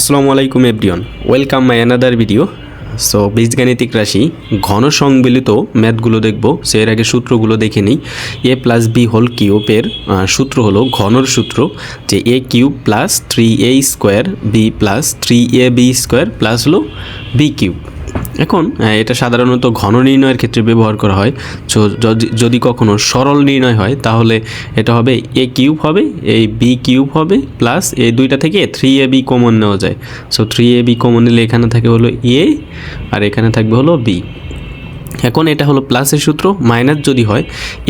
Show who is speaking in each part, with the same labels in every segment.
Speaker 1: আসসালামু আলাইকুম everyone. Welcome my another video so বীজগাণিতিক রাশি, ঘন সংমিলিত ম্যাথগুলো দেখব। সে এর আগে সূত্রগুলো দেখে নিই। এ প্লাস বি হোল কিউবের সূত্র হলো ঘনর সূত্র, যে A cube plus three A square B plus three A B square plus হলো বি কিউব এখন এটা সাধারণত ঘন নির্ণয়ের ক্ষেত্রে ব্যবহার করা হয়। যদি কখনো সরল নির্ণয় হয়, তাহলে এটা হবে এ কিউব হবে এই বি কিউব হবে, প্লাস এই দুইটা থেকে থ্রি এ বি কমন নেওয়া যায়। So three A B common নিলে এখানে থাকে হলো এ, আর এখানে থাকবে হলো বি। এখন এটা হলো প্লাসের সূত্র, মাইনাস যদি হয়,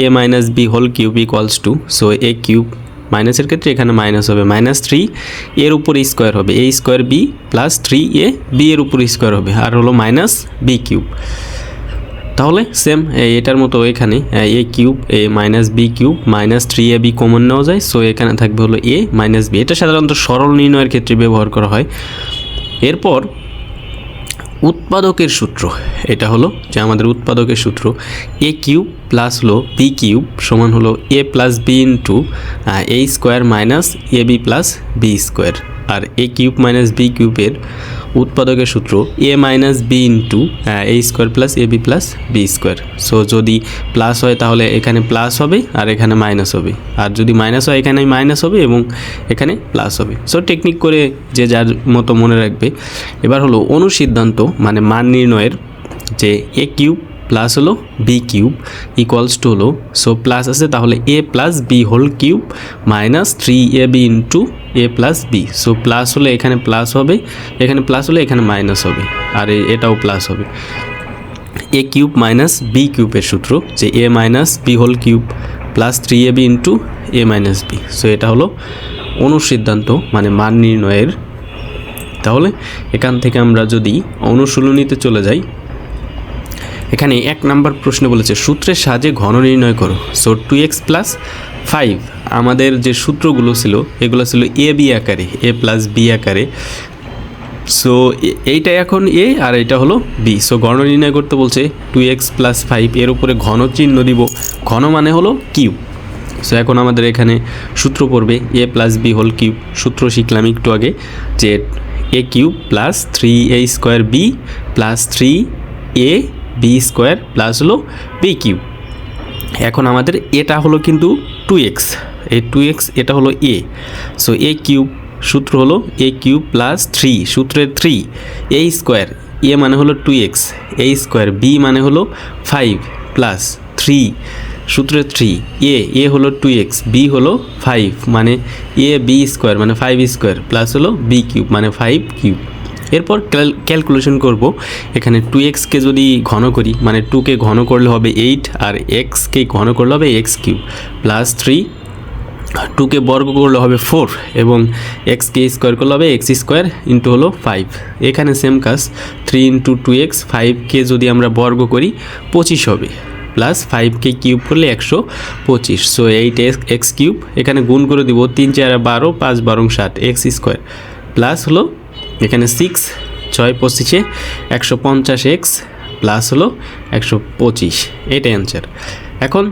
Speaker 1: A minus B whole cube equals to, so A cube মাইনাসের ক্ষেত্রে এখানে মাইনাস হবে। মাইনাস থ্রি এর উপর স্কোয়ার হবে। A square B plus three A B এর উপর স্কোয়ার হবে। আর হলো মাইনাস বি কিউব তাহলে সেম এটার মতো এখানে, A cube A minus B cube minus three A B common নেওয়া যায়। সো এখানে থাকবে হলো এ মাইনাস বি এটা সাধারণত সরল নির্ণয়ের ক্ষেত্রে ব্যবহার করা হয়। এরপর উৎপাদকের সূত্র। এটা হলো যে আমাদের উৎপাদকের সূত্র এ কিউব প্লাস হলো বি কিউব সমান হলো A plus B into A square minus A B plus B square R A cube minus B কিউবের উৎপাদকের সূত্র A minus B into A square plus A B plus B square. So যদি plus হয় তাহলে এখানে plus হবে আর এখানে minus হবে। আর যদি মাইনাস হয় এখানে মাইনাস হবে এবং এখানে প্লাস হবে। সো টেকনিক করে যে যার মতো মনে রাখবে। এবার হলো অনুসিদ্ধান্ত মানে মান নির্ণয়ের যে এ কিউব প্লাস হলো বি কিউব ইকুয়ালস টু হলো সো প্লাস আছে, তাহলে A plus B whole cube minus three A B into A plus B so plus হলে এখানে প্লাস হবে, এখানে প্লাস হলে এখানে মাইনাস হবে, আর এটাও প্লাস হবে। এ কিউব মাইনাস বি কিউবের সূত্র, যে A minus B whole cube plus three A B into A minus B so এটা হলো অনুসিদ্ধান্ত মানে মান নির্ণয়ের। তাহলে এখান থেকে আমরা যদি অনুশীলনীতে চলে যাই এখানে এক নাম্বার প্রশ্ন বলেছে, সূত্রের সাহায্যে ঘন নির্ণয় করো। So two X plus five আমাদের যে সূত্রগুলো ছিল, এগুলো ছিল এ বি আকারে এ প্লাস বি আকারে। সো এইটা এখন এ আর এটা হলো বি সো ঘন নির্ণয় করতে বলছে টু এক্স প্লাস ফাইভ এর উপরে ঘন চিহ্ন দিব। ঘন মানে হলো কিউ সো এখন আমাদের এখানে সূত্র পড়বে A plus B whole cube. সূত্র শিখলাম একটু আগে যে A cube plus three A square B plus three A B square plus হলো বি কিউব এখন আমাদের এটা হলো কিন্তু টু এক্স এই টু এক্স এটা হলো এ সো এ কিউব সূত্র হলো এ কিউব প্লাস থ্রি সূত্রের থ্রি এ স্কোয়ার এ মানে হলো two X A square B মানে হলো ফাইভ প্লাস থ্রি সূত্রের থ্রি এ এ হলো টু এক্স বি হলো ফাইভ মানে এ বি স্কোয়ার মানে ফাইভ স্কোয়ার প্লাস হলো বি কিউব মানে ফাইভ কিউব এরপর ক্যালকুলেশন করব। এখানে টু এক্সকে যদি ঘন করি মানে টুকে ঘন করলে হবে এইট আর এক্সকে ঘন করলে হবে এক্স কিউব প্লাস থ্রি টুকে বর্গ করলে হবে ফোর এবং এক্সকে স্কোয়ার করলে হবে এক্স স্কোয়ার ইন্টু হলো ফাইভ এখানে সেম কাজ থ্রি ইন্টু টু এক্স ফাইভকে যদি আমরা বর্গ করি, পঁচিশ হবে। প্লাস ফাইভকে কিউব করলে একশো পঁচিশ। সো এইট এক্স কিউব এখানে গুণ করে দিব তিন চার বারো, পাঁচ বারো ষাট এক্স স্কোয়ার প্লাস হলো এখানে সিক্স ছয় পঁচিশে একশো পঞ্চাশ এক্স প্লাস হলো একশো পঁচিশ। এটাই অ্যান্সার এখন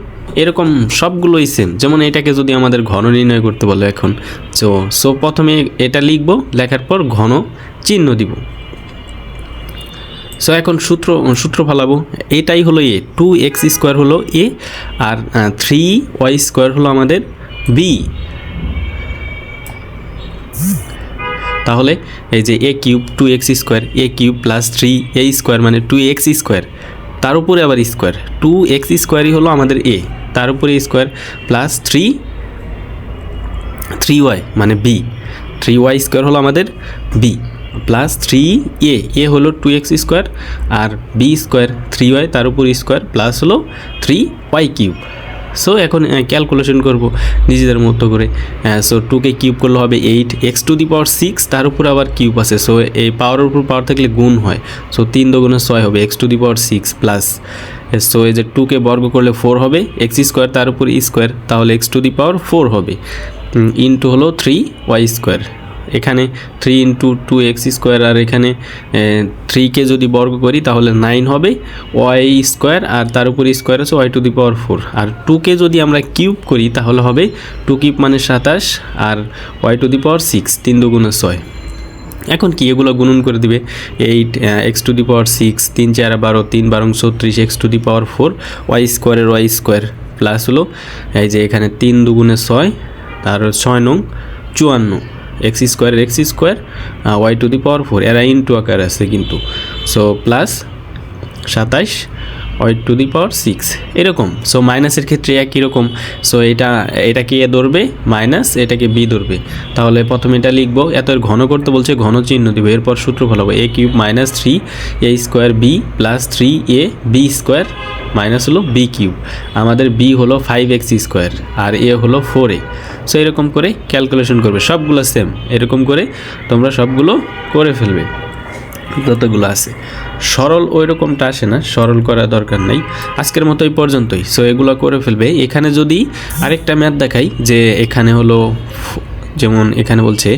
Speaker 1: এরকম সবগুলোই সেম যেমন এটাকে যদি আমাদের ঘন নির্ণয় করতে বলো এখন। সো সো প্রথমে এটা লিখব, লেখার পর ঘন চিহ্ন দিব। সো এখন সূত্র সূত্র ফালাবো। এটাই হলো এ টু এক্স স্কোয়ার হলো এ আর থ্রি ওয়াই স্কোয়ার হলো আমাদের বি তাহলে এই যে A cube two X square A cube plus three A square মানে টু এক্স স্কোয়ার। তার উপরে আবার স্কোয়ার টু এক্স স্কোয়ারই হলো আমাদের এ তার উপরে square plus three three Y মানে বি থ্রি ওয়াই স্কোয়ার হলো আমাদের B plus three A A হলো টু এক্স স্কোয়ার আর বি স্কোয়ার থ্রি ওয়াই তার উপর স্কোয়ার প্লাস হলো থ্রি ওয়াই কিউব। সো এখন ক্যালকুলেশন করব নিজেদের মতো করে। সো টুকে কিউব করলে হবে eight X to the power six তার উপর আবার কিউব আছে। সো এই পাওয়ারের উপর পাওয়ার থাকলে গুণ হয়। সো তিন দগুণে ছয় হবে X to the power six plus so এই যে টুকে বর্গ করলে ফোর হবে এক্স স্কোয়ার তার উপর স্কোয়ার তাহলে X to the power four হবে। ইন্টু হলো থ্রি ওয়াই স্কোয়ার এখানে three into two X square আর এখানে থ্রিকে যদি বর্গ করি তাহলে নাইন হবে ওয়াই স্কোয়ার আর তার উপর স্কোয়ার আছে Y to the power four আর টুকে যদি আমরা কিউব করি তাহলে হবে টু কিউব মানে সাতাশ আর Y to the power six তিন দুগুণে ছয়। এখন কি এগুলো গুণন করে দিবে? Eight X to the power six তিন চার বারো, তিন বারং ছত্রিশ X to the power four Y স্কোয়ারের ওয়াই স্কোয়ার প্লাস হলো, এই যে এখানে তিন দুগুণে ছয়, তার ছয় নং চুয়ান্ন। এক্স স্কোয়ারের X square Y to the power four, এরা ইন্টু আকার আছে কিন্তু। সো প্লাস সাতাইশ Y to the power six এরকম। সো মাইনাসের ক্ষেত্রে একই রকম। সো এটা এটাকে এ ধরবে? মাইনাস এটাকে বি ধরবে। তাহলে প্রথমে এটা লিখব, এত ঘন করতে বলছে ঘন চিহ্ন দিবে। এরপর সূত্র ফলাবো A cube minus three A square B plus three A B square minus হলো বি কিউব আমাদের বি হলো ফাইভ এক্স স্কোয়ার আর এ হলো ফোর এ সো এরকম করে ক্যালকুলেশন করবে। সবগুলো সেম এরকম করে তোমরা সবগুলো করে ফেলবে। যতগুলো আছে। সরল ওই রকমটা আসে না, সরল করা দরকার নাই। আজকের মতো এই পর্যন্তই। সো এগুলো করে ফেলবে। এখানে যদি আরেকটা ম্যাথ দেখাই যে এখানে হলো যেমন এখানে বলছে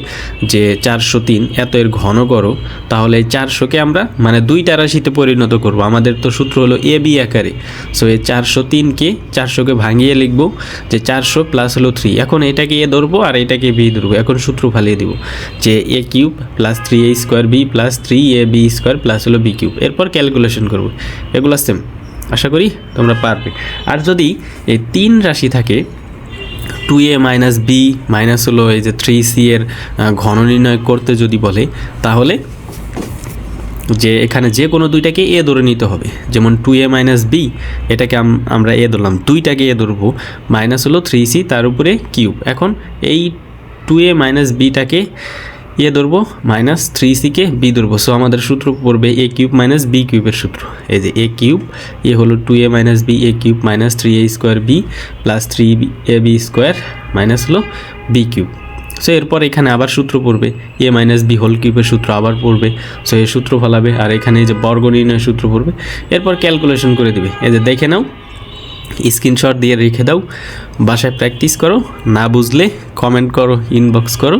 Speaker 1: যে চারশো তিন, এত এর ঘন করো তাহলে চারশোকে আমরা মানে দুইটা রাশিতে পরিণত করব। আমাদের তো সূত্র হলো এ, বি আকারে। সো এই চারশো তিনকে চারশোকে ভাঙিয়ে লিখব যে চারশো প্লাস হলো থ্রি এখন এটাকে এ ধরবো আর এটাকে বি ধরবো। এখন সূত্র ফালিয়ে দিব যে A cube plus three A square B plus three A B square plus হলো বি কিউব। এরপর ক্যালকুলেশন করব। এগুলো সেম আশা করি তোমরা পারবে। আর যদি এই তিন রাশি থাকে two A minus B minus হলো এই যে থ্রি সি এর ঘন নির্ণয় করতে যদি বলে, তাহলে যে এখানে যে কোনো দুইটাকে এ ধরে নিতে হবে। যেমন টু এ মাইনাস বি এটাকে আম- আমরা এ ধরলাম। দুইটাকে এ ধরবো। মাইনাস হলো থ্রি সি তার উপরে কিউব এখন এই টু এ মাইনাস বিটাকে এ ধরবো মাইনাস থ্রি সিকে বি ধরবো। সো আমাদের সূত্র পড়বে এ কিউব মাইনাস বি কিউবের সূত্র। এই যে এ কিউব এ হলো two A minus B A cube minus three A square B plus three A B square minus হলো বি কিউব সো এরপর এখানে আবার সূত্র পড়বে এ মাইনাস বি হোল কিউবের সূত্র আবার পড়বে। সো এই সূত্র ফলাবে, আর এখানে এই যে বর্গ নির্ণয় সূত্র পড়বে। এরপর ক্যালকুলেশন করে দিবে। এই যে দেখে নাও স্ক্রিনশট দিয়ে রেখে দাও। বাসায় প্র্যাকটিস করো, না বুঝলে কমেন্ট করো ইনবক্স করো।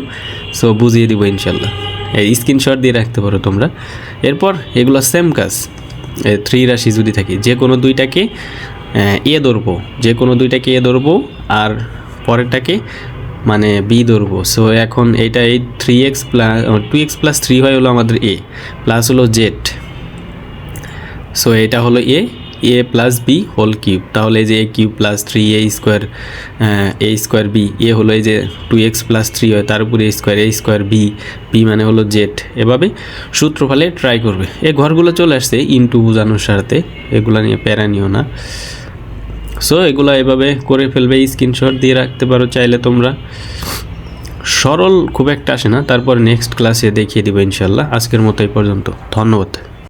Speaker 1: সো বুঝিয়ে দিব ইনশাল্লাহ। এই স্ক্রিনশট দিয়ে রাখতে পারো তোমরা। এরপর এগুলো সেম কাজ। থ্রি রাশি যদি থাকে, যে কোনো দুইটাকে, এ ধরবো। যে কোনো দুইটাকে এ ধরবো আর পরেরটাকে মানে বি ধরবো। সো এখন এইটা এই three X plus two X plus three হয় হলো আমাদের এ প্লাস হলো জেড সো এটা হলো A A plus B whole cube তাহলে এই যে A cube plus three A square A square B A হলো এই যে টু এক্স প্লাস থ্রি হয়, তার উপরে A square A square B B মানে হলো জেড এভাবে সূত্র ফলে ট্রাই করবে। এই ঘরগুলো চলে আসছে ইনটু বোঝানোর সাথে। এগুলো নিয়ে প্যারা নিও না। সো এগুলো এভাবে করে ফেলবে স্ক্রিনশট দিয়ে রাখতে পারো চাইলে তোমরা। সরল খুব একটা আসে না, তারপর নেক্সট ক্লাসে দেখিয়ে দিব ইনশাল্লাহ। আজকের মতো এই পর্যন্ত। ধন্যবাদ।